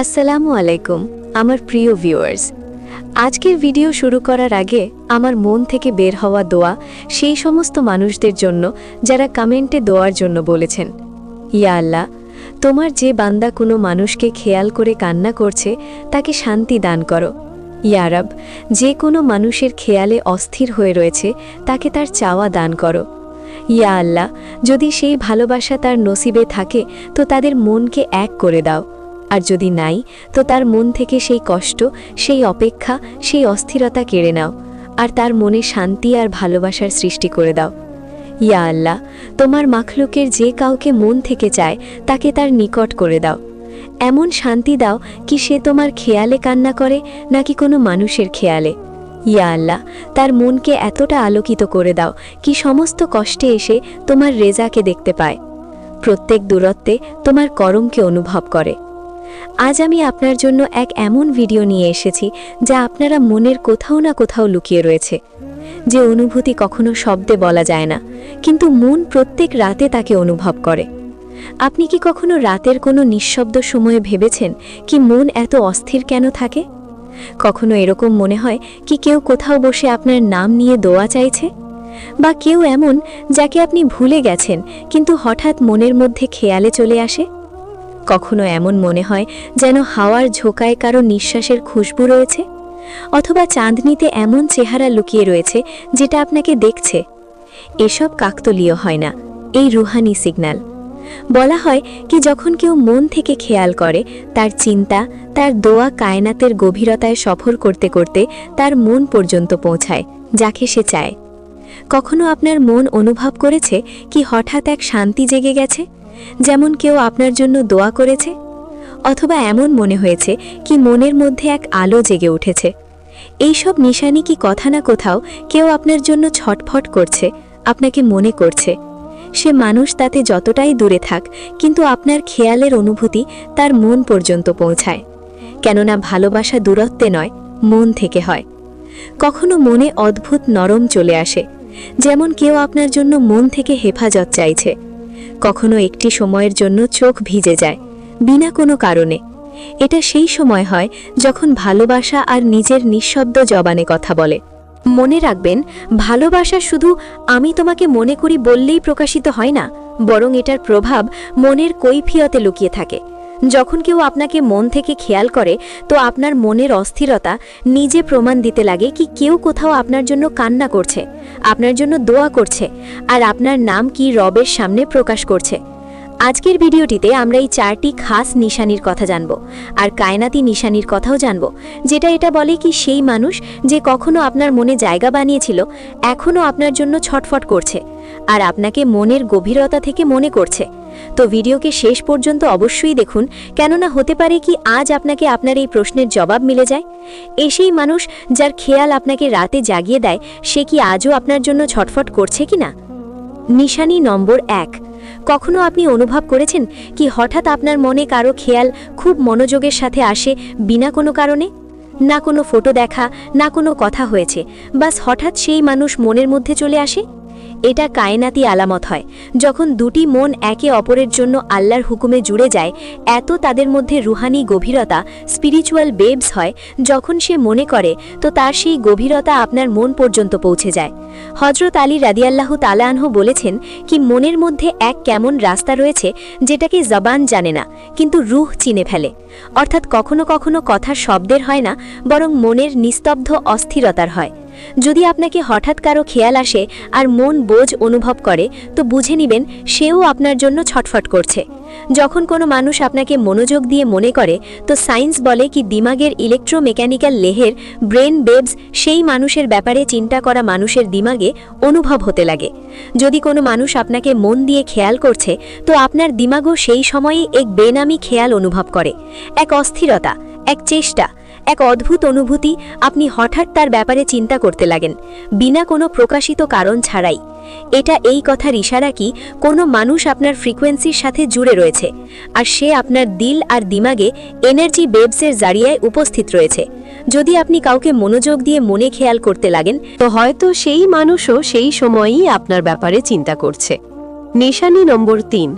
আসসালামু আলাইকুম, আমার প্রিয় ভিউয়ার্স আজকের ভিডিও শুরু করার আগে আমার মন থেকে বের হওয়া দোয়া সেই সমস্ত মানুষদের জন্য যারা কমেন্টে দোয়ার জন্য বলেছেন। ইয়া আল্লাহ, তোমার যে বান্দা কোনো মানুষকে খেয়াল করে কান্না করছে, তাকে শান্তি দান করো। ইয়ারব যে কোনো মানুষের খেয়ালে অস্থির হয়ে রয়েছে, তাকে তার চাওয়া দান করো। ইয়া আল্লাহ, যদি সেই ভালোবাসা তার নসিবে থাকে, তো তাদের মনকে এক করে দাও। আর যদি নাই, তো তার মন থেকে সেই কষ্ট, সেই অপেক্ষা, সেই অস্থিরতা কেড়ে নাও, আর তার মনে শান্তি আর ভালোবাসার সৃষ্টি করে দাও। ইয়া আল্লাহ, তোমার মাখলুকের যে কাউকে মন থেকে চায়, তাকে তার নিকট করে দাও। এমন শান্তি দাও কি সে তোমার খেয়ালে কান্না করে, নাকি কোনো মানুষের খেয়ালে? ইয়া আল্লাহ, তার মনকে এতটা আলোকিত করে দাও কি সমস্ত কষ্টে এসে তোমার রেজাকে দেখতে পায়। প্রত্যেক দূরত্বে তোমার করমকে অনুভব করে। আজ আমি আপনার জন্য এক এমন ভিডিও নিয়ে এসেছি যা আপনারা মনের কোথাও না কোথাও লুকিয়ে রয়েছে। যে অনুভূতি কখনো শব্দে বলা যায় না, কিন্তু মন প্রত্যেক রাতে তাকে অনুভব করে। আপনি কি কখনো রাতের কোনো নিঃশব্দ সময়ে ভেবেছেন কি মন এত অস্থির কেন থাকে? কখনো এরকম মনে হয় কি কেউ কোথাও বসে আপনার নাম নিয়ে দোয়া চাইছে? বা কেউ এমন যাকে আপনি ভুলে গেছেন, কিন্তু হঠাৎ মনের মধ্যে খেয়ালে চলে আসে? কখনো এমন মনে হয় যেন হাওয়ার ঝোকায় কারও নিঃশ্বাসের খুশবু রয়েছে? অথবা চাঁদনিতে এমন চেহারা লুকিয়ে রয়েছে যেটা আপনাকে দেখছে? এসব কাকতলীয় হয় না, এই রুহানি সিগন্যাল বলা হয় কি যখন কেউ মন থেকে খেয়াল করে, তার চিন্তা, তার দোয়া কায়নাতের গভীরতায় সফর করতে করতে তার মন পর্যন্ত পৌঁছায়, যাকে সে চায়। কখনো আপনার মন অনুভব করেছে কি হঠাৎ এক শান্তি জেগে গেছে? যেমন কেউ আপনার জন্য দোয়া করেছে, অথবা এমন মনে হয়েছে কি মনের মধ্যে এক আলো জেগে উঠেছে। এইসব নিশানি কি কথা না কোথাও কেউ আপনার জন্য ছটফট করছে, আপনাকে মনে করছে। সে মানুষ তাতে যতটাই দূরে থাক, কিন্তু আপনার খেয়ালের অনুভূতি তার মন পর্যন্ত পৌঁছায়। কেননা ভালোবাসা দূরত্বে নয়, মন থেকে হয়। কখনো মনে অদ্ভুত নরম চলে আসে, যেমন কেউ আপনার জন্য মন থেকে হেফাজত চাইছে। কখনো একটি সময়ের জন্য চোখ ভিজে যায়, বিনা কোনো কারণে। এটা সেই সময় হয় যখন ভালোবাসা আর নিজের নিঃশব্দ জবানে কথা বলে। মনে রাখবেন, ভালোবাসা শুধু আমি তোমাকে মনে করি বললেই প্রকাশিত হয় না, বরং এটার প্রভাব মনের কৈফিয়তে লুকিয়ে থাকে। যখন কেউ আপনাকে মন থেকে খেয়াল করে, তো আপনার মনের অস্থিরতা নিজে প্রমাণ দিতে লাগে কি কেউ কোথাও আপনার জন্য কান্না করছে, আপনার জন্য দোয়া করছে, আর আপনার নাম কি রবের সামনে প্রকাশ করছে। আজকের ভিডিওটিতে আমরা এই চারটি খাস নিশানির কথা জানব, আর কায়নাতি নিশানির কথাও জানব, যেটা এটা বলে কি সেই মানুষ যে কখনো আপনার মনে জায়গা বানিয়েছিল, এখনও আপনার জন্য ছটফট করছে, আর আপনাকে মনের গভীরতা থেকে মনে করছে। তো ভিডিওকে শেষ পর্যন্ত অবশ্যই দেখুন, কেননা হতে পারে কি আজ আপনাকে আপনার এই প্রশ্নের জবাব মিলে যায়। এসেই মানুষ যার খেয়াল আপনাকে রাতে জাগিয়ে দেয়, সে কি আজও আপনার জন্য ছটফট করছে কি না নিশানি নম্বর এক। কখনো আপনি অনুভব করেছেন কি হঠাৎ আপনার মনে কারও খেয়াল খুব মনোযোগের সাথে আসে বিনা কোনো কারণে? না কোনো ফটো দেখা, না কোনো কথা হয়েছে, বাস হঠাৎ সেই মানুষ মনের মধ্যে চলে আসে? এটা কায়নাতি আলামত হয়। যখন দুটি মন একে অপরের জন্য আল্লাহর হুকুমে জুড়ে যায়, এত তাদের মধ্যে রুহানি গভীরতা স্পিরিচুয়াল বেবস হয়, যখন সে মনে করে, তো তার সেই গভীরতা আপনার মন পর্যন্ত পৌঁছে যায়। হজরত আলী রাদিয়াল্লাহু তালানহ বলেছেন কি, মনের মধ্যে এক কেমন রাস্তা রয়েছে, যেটাকে জবান জানে না, কিন্তু রুহ চিনে ফেলে। অর্থাৎ কখনো কখনো কথার শব্দের হয় না, বরং মনের নিস্তব্ধ অস্থিরতার হয়। যদি আপনাকে হঠাৎ কারও খেয়াল আসে আর মন বোঝ অনুভব করে, তো বুঝে নিবেন সেও আপনার জন্য ছটফট করছে। যখন কোনো মানুষ আপনাকে মনোযোগ দিয়ে মনে করে, তো সায়েন্স বলে কি দিমাগের ইলেকট্রোমেকানিক্যাল লেহের, ব্রেন বেবস সেই মানুষের ব্যাপারে চিন্তা করা মানুষের দিমাগে অনুভব হতে লাগে। যদি কোনো মানুষ আপনাকে মন দিয়ে খেয়াল করছে, তো আপনার দিমাগও সেই সময়েই এক বেনামি খেয়াল অনুভব করে। এক অস্থিরতা, এক চেষ্টা এক অদ্ভুত অনুভূতি আপনি হঠাৎ তার ব্যাপারে চিন্তা করতে লাগেন, বিনা কোনো প্রকাশিত কারণ ছাড়াই। এটা এই কথার ইশারা কি কোনো মানুষ আপনার ফ্রিকোয়েন্সির সাথে জুড়ে রয়েছে, আর সে আপনার দিল আর দিমাগে এনার্জি বেবসের জারিয়ায় উপস্থিত রয়েছে। যদি আপনি কাউকে মনোযোগ দিয়ে মনে খেয়াল করতে লাগেন, তো হয়তো সেই মানুষও সেই সময়ই আপনার ব্যাপারে চিন্তা করছে। নিশানি নম্বর তিন,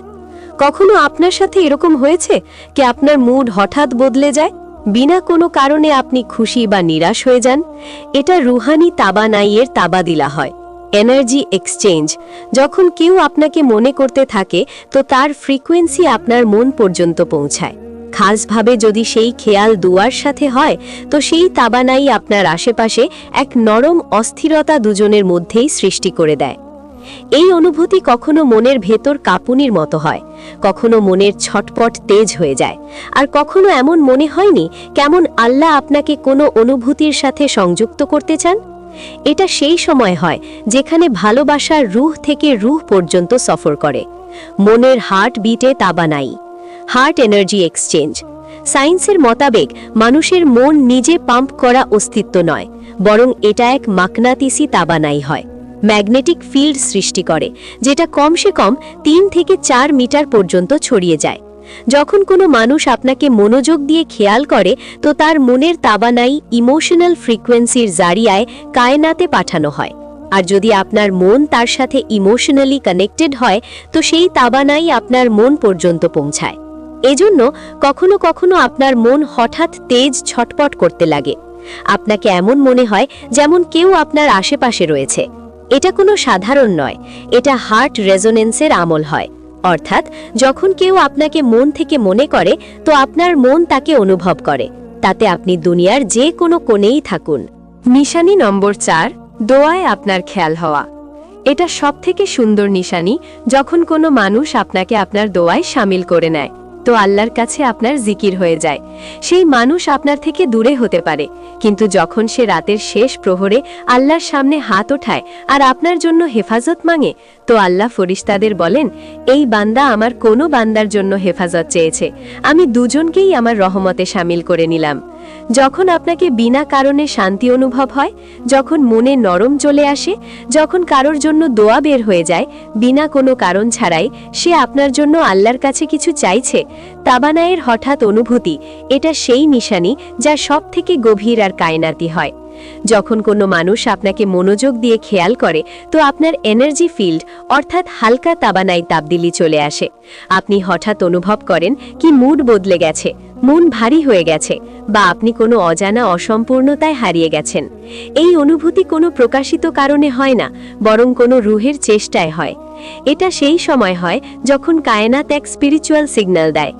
কখনো আপনার সাথে এরকম হয়েছে? কি আপনার মুড হঠাৎ বদলে যায়? বিনা কোনো কারণে আপনি খুশি বা নিরাশ হয়ে যান, এটা রুহানি তাবানাইয়ের তাবাদিলা হয়, এনার্জি এক্সচেঞ্জ। যখন কেউ আপনাকে মনে করতে থাকে, তো তার ফ্রিকোয়েন্সি আপনার মন পর্যন্ত পৌঁছায়। খাসভাবে যদি সেই খেয়াল দুয়ার সাথে হয়, তো সেই তাবানাই আপনার আশেপাশে এক নরম অস্থিরতা দুজনের মধ্যেই সৃষ্টি করে দেয়। এই অনুভূতি কখনো মনের ভেতর কাঁপুনির মতো হয় কখনো মনের ছটপট তেজ হয়ে যায়। আর কখনো এমন মনে হয়নি কেমন আল্লাহ আপনাকে কোনো অনুভূতির সাথে সংযুক্ত করতে চান? এটা সেই সময় হয় যেখানে ভালোবাসার রুহ থেকে রুহ পর্যন্ত সফর করে। মনের হার্ট বিটে তাবানাই হার্ট এনার্জি এক্সচেঞ্জ। সায়েন্সের মোতাবেক মানুষের মন নিজে পাম্প করা অস্তিত্ব নয়, বরং এটা এক মাকনাতিসি তাবানাই হয়। ম্যাগনেটিক ফিল্ড সৃষ্টি করে, যেটা কমসে কম তিন থেকে চার মিটার পর্যন্ত ছড়িয়ে যায়। যখন কোনো মানুষ আপনাকে মনোযোগ দিয়ে খেয়াল করে, তো তার মনের তাবানাই ইমোশনাল ফ্রিকোয়েন্সির জারিয়ায় কায়নাতে পাঠানো হয়। আর যদি আপনার মন তার সাথে ইমোশনালি কানেক্টেড হয়, তো সেই তাবানাই আপনার মন পর্যন্ত পৌঁছায়। এজন্য কখনো কখনো আপনার মন হঠাৎ তেজ ছটপট করতে লাগে। আপনাকে এমন মনে হয়, যেমন কেউ আপনার আশেপাশে রয়েছে। এটা কোনো সাধারণ নয়, এটা হার্ট রেজোনেন্সের আমল হয়। অর্থাৎ, যখন কেউ আপনাকে মন থেকে মনে করে, তো আপনার মন তাকে অনুভব করে। তাতে আপনি দুনিয়ার যে কোনো কোণেই থাকুন। নিশানি নম্বর চার, দোয়ায় আপনার খেয়াল হওয়া। এটা সবথেকে সুন্দর নিশানি যখন কোনো মানুষ আপনাকে আপনার দোয়ায় সামিল করে নেয়। তো আল্লাহর কাছে আপনার জিকির হয়ে যায়। সেই মানুষ আপনার থেকে দূরে হতে পারে। কিন্তু যখন সে রাতের শেষ প্রহরে আল্লাহর সামনে হাত ওঠায় আর আপনার জন্য হেফাজত মাঙে, তো আল্লাহ ফরিস্তাদের বলেন, এই বান্দা আমার কোনো বান্দার জন্য হেফাজত চেয়েছে। আমি দুজনকেই আমার রহমতে সামিল করে নিলাম। যখন আপনাকে বিনা কারণে শান্তি অনুভব হয়, যখন মনে নরম চলে আসে, যখন কারোর জন্য দোয়া বের হয়ে যায়, বিনা কোনো কারণ ছাড়াই সে আপনার জন্য আল্লাহর কাছে কিছু চাইছে, তাবানায়ের হঠাৎ অনুভূতি, এটা সেই নিশানি যা সব থেকে গভীর আর কায়নাতি হয়। যখন কোনো মানুষ আপনাকে মনোযোগ দিয়ে খেয়াল করে, তো আপনার এনার্জি ফিল্ড অর্থাৎ হালকা তাবানাই তাবদিলি চলে আসে। আপনি হঠাৎ অনুভব করেন কি মুড বদলে গেছে মন ভারী হয়ে গেছে বা আপনি কোনো অজানা অসম্পূর্ণতায় হারিয়ে গেছেন। এই অনুভূতি কোনো প্রকাশিত কারণে হয় না, বরং কোনো রুহের চেষ্টায় হয়। এটা সেই সময় হয় যখন কায়নাত এক স্পিরিচুয়াল সিগন্যাল দেয়।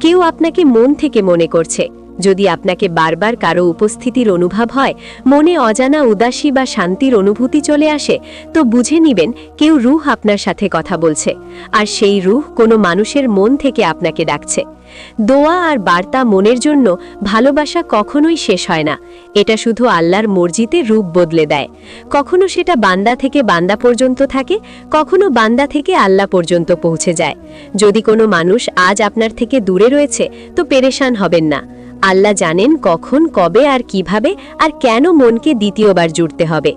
কেউ আপনাকে মন থেকে মনে করছে। যদি আপনাকে বারবার কারও উপস্থিতির অনুভব হয়, মনে অজানা উদাসী বা শান্তির অনুভূতি চলে আসে, তো বুঝে নিবেন কেউ রুহ আপনার সাথে কথা বলছে, আর সেই রুহ কোনো মানুষের মন থেকে আপনাকে ডাকছে। দোয়া আর বার্তা মনের জন্য ভালোবাসা কখনোই শেষ হয় না, এটা শুধু আল্লাহর মর্জিতে রূপ বদলে দেয়। কখনো সেটা বান্দা থেকে বান্দা পর্যন্ত থাকে, কখনো বান্দা থেকে আল্লাহ পর্যন্ত পৌঁছে যায়। যদি কোনো মানুষ আজ আপনার থেকে দূরে রয়েছে, তো পেরেশান হবেন না। আল্লাহ জানেন কখন, কবে আর কীভাবে আর কেন মনকে দ্বিতীয়বার জুড়তে হবে।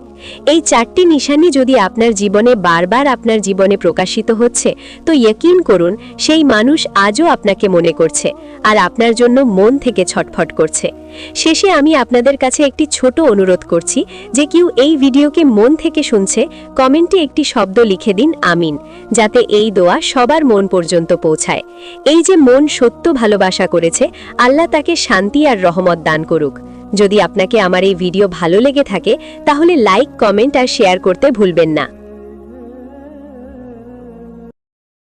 এই চারটি নিশানি যদি আপনার জীবনে বারবার আপনার জীবনে প্রকাশিত হচ্ছে, তো ইয়কিন করুন, সেই মানুষ আজও আপনাকে মনে করছে আর আপনার জন্য মন থেকে ছটফট করছে। শেষে আমি আপনাদের কাছে একটি ছোট অনুরোধ করছি যে কেউ এই ভিডিওকে মন থেকে শুনছে, কমেন্টে একটি শব্দ লিখে দিন, আমিন, যাতে এই দোয়া সবার মন পর্যন্ত পৌঁছায়। এই যে মন সত্য ভালোবাসা করেছে, আল্লাহ তাকে শান্তি আর রহমত দান করুক। যদি আপনাকে আমার এই ভিডিও ভালো লেগে থাকে, তাহলে লাইক, কমেন্ট আর শেয়ার করতে ভুলবেন না।